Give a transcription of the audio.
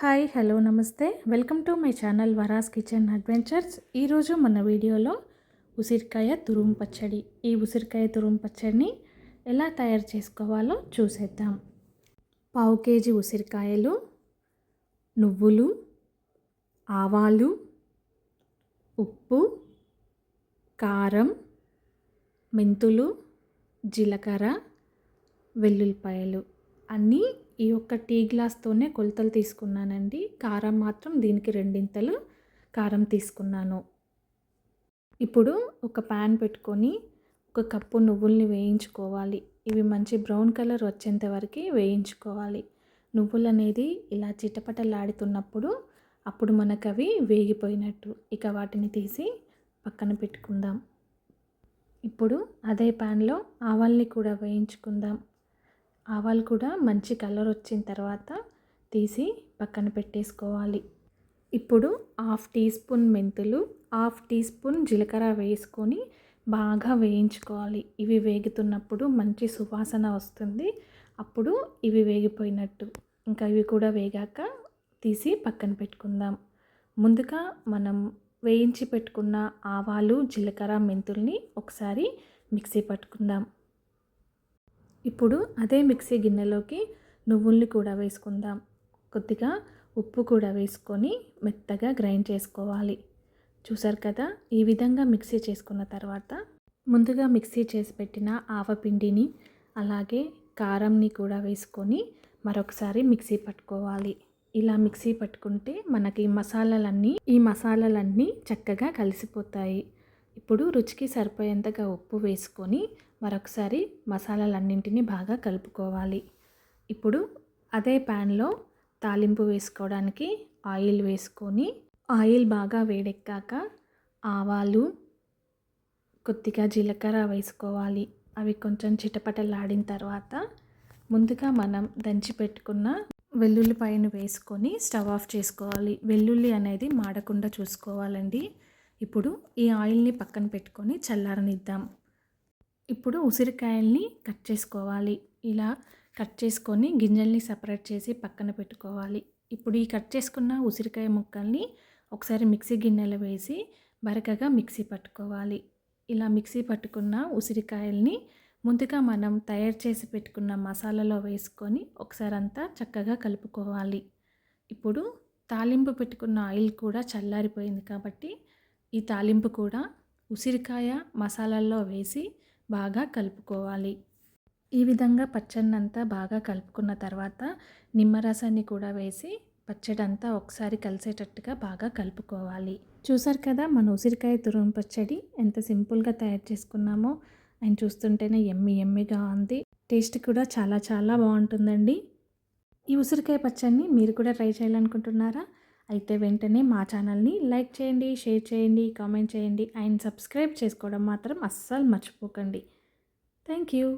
Hi hello నమస్తే. Welcome to my channel Varas kitchen adventures. ఈరోజు మన వీడియోలో ఉసిరికాయ తురుము పచ్చడి. ఈ ఉసిరికాయ తురుము పచ్చడిని ఎలా తయారు చేసుకోవాలో చూసేద్దాం. పావు కేజీ ఉసిరికాయలు నువ్వులు ఆవాలు ఉప్పు కారం మెంతులు జీలకర్ర వెల్లుల్లిపాయలు అన్నీ ఈ ఒక్క టీ గ్లాస్తోనే కొలతలు తీసుకున్నానండి. కారం మాత్రం దీనికి రెండింతలు కారం తీసుకున్నాను. ఇప్పుడు ఒక ప్యాన్ పెట్టుకొని ఒక కప్పు నువ్వుల్ని వేయించుకోవాలి. ఇవి మంచి బ్రౌన్ కలర్ వచ్చేంత వరకు వేయించుకోవాలి. నువ్వులు అనేది ఇలా చిటపటలాడుతున్నప్పుడు అప్పుడు మనకు అవి వేగిపోయినట్టు. ఇక వాటిని తీసి పక్కన పెట్టుకుందాం. ఇప్పుడు అదే ప్యాన్లో ఆవాల్ని కూడా వేయించుకుందాం. ఆవాలు కూడా మంచి కలర్ వచ్చిన తర్వాత తీసి పక్కన పెట్టేసుకోవాలి. ఇప్పుడు హాఫ్ టీ స్పూన్ మెంతులు హాఫ్ టీ స్పూన్ జీలకర్ర వేసుకొని బాగా వేయించుకోవాలి. ఇవి వేగుతున్నప్పుడు మంచి సువాసన వస్తుంది. అప్పుడు ఇవి వేగిపోయినట్టు. ఇంకా ఇవి కూడా వేగాక తీసి పక్కన పెట్టుకుందాం. ముందుగా మనం వేయించి పెట్టుకున్న ఆవాలు జీలకర్ర మెంతుల్ని ఒకసారి మిక్సీ పట్టుకుందాం. ఇప్పుడు అదే మిక్సీ గిన్నెలోకి నువ్వుల్ని కూడా వేసుకుందాం. కొద్దిగా ఉప్పు కూడా వేసుకొని మెత్తగా గ్రైండ్ చేసుకోవాలి. చూసారు కదా ఈ విధంగా మిక్సీ చేసుకున్న తర్వాత ముందుగా మిక్సీ చేసి పెట్టిన ఆవపిండిని అలాగే కారంని కూడా వేసుకొని మరొకసారి మిక్సీ పట్టుకోవాలి. ఇలా మిక్సీ పట్టుకుంటే మనకి మసాలాలన్నీ ఈ మసాలాలన్నీ చక్కగా కలిసిపోతాయి. ఇప్పుడు రుచికి సరిపోయేంతగా ఉప్పు వేసుకొని మరొకసారి మసాలాలన్నింటినీ బాగా కలుపుకోవాలి. ఇప్పుడు అదే ప్యాన్లో తాలింపు వేసుకోవడానికి ఆయిల్ వేసుకొని ఆయిల్ బాగా వేడెక్కాక ఆవాలు కొద్దిగా జీలకర్ర వేసుకోవాలి. అవి కొంచెం చిటపటలాడిన తర్వాత ముందుగా మనం దంచి పెట్టుకున్న వెల్లుల్లిపాయను వేసుకొని స్టవ్ ఆఫ్ చేసుకోవాలి. వెల్లుల్లి అనేది మాడకుండా చూసుకోవాలండి. ఇప్పుడు ఈ ఆయిల్ని పక్కన పెట్టుకొని చల్లారనిద్దాం. ఇప్పుడు ఉసిరికాయల్ని కట్ చేసుకోవాలి. ఇలా కట్ చేసుకొని గింజల్ని సపరేట్ చేసి పక్కన పెట్టుకోవాలి. ఇప్పుడు ఈ కట్ చేసుకున్న ఉసిరికాయ ముక్కల్ని ఒకసారి మిక్సీ గిన్నెలో వేసి బరకగా మిక్సీ పట్టుకోవాలి. ఇలా మిక్సీ పట్టుకున్న ఉసిరికాయల్ని ముందుగా మనం తయారు చేసి పెట్టుకున్న మసాలాలో వేసుకొని ఒకసారి అంతా చక్కగా కలుపుకోవాలి. ఇప్పుడు తాలింపు పెట్టుకున్న ఆయిల్ కూడా చల్లారిపోయింది కాబట్టి ఈ తాలింపు కూడా ఉసిరికాయ మసాలాల్లో వేసి బాగా కలుపుకోవాలి. ఈ విధంగా పచ్చడినంతా బాగా కలుపుకున్న తర్వాత నిమ్మరసాన్ని కూడా వేసి పచ్చడి అంతా ఒకసారి కలిసేటట్టుగా బాగా కలుపుకోవాలి. చూసారు కదా మన ఉసిరికాయ తురుము పచ్చడి ఎంత సింపుల్గా తయారు చేసుకున్నామో. అండ్ చూస్తుంటేనే ఎమ్మి ఎమ్మిగా ఉంది. టేస్ట్ కూడా చాలా చాలా బాగుంటుందండి. ఈ ఉసిరికాయ పచ్చడిని మీరు కూడా ట్రై చేయాలనుకుంటున్నారా? అయితే వెంటనే మా ఛానల్ని లైక్ చేయండి షేర్ చేయండి కామెంట్ చేయండి అండ్ సబ్స్క్రైబ్ చేసుకోవడం మాత్రం అస్సలు మర్చిపోకండి. Thank you.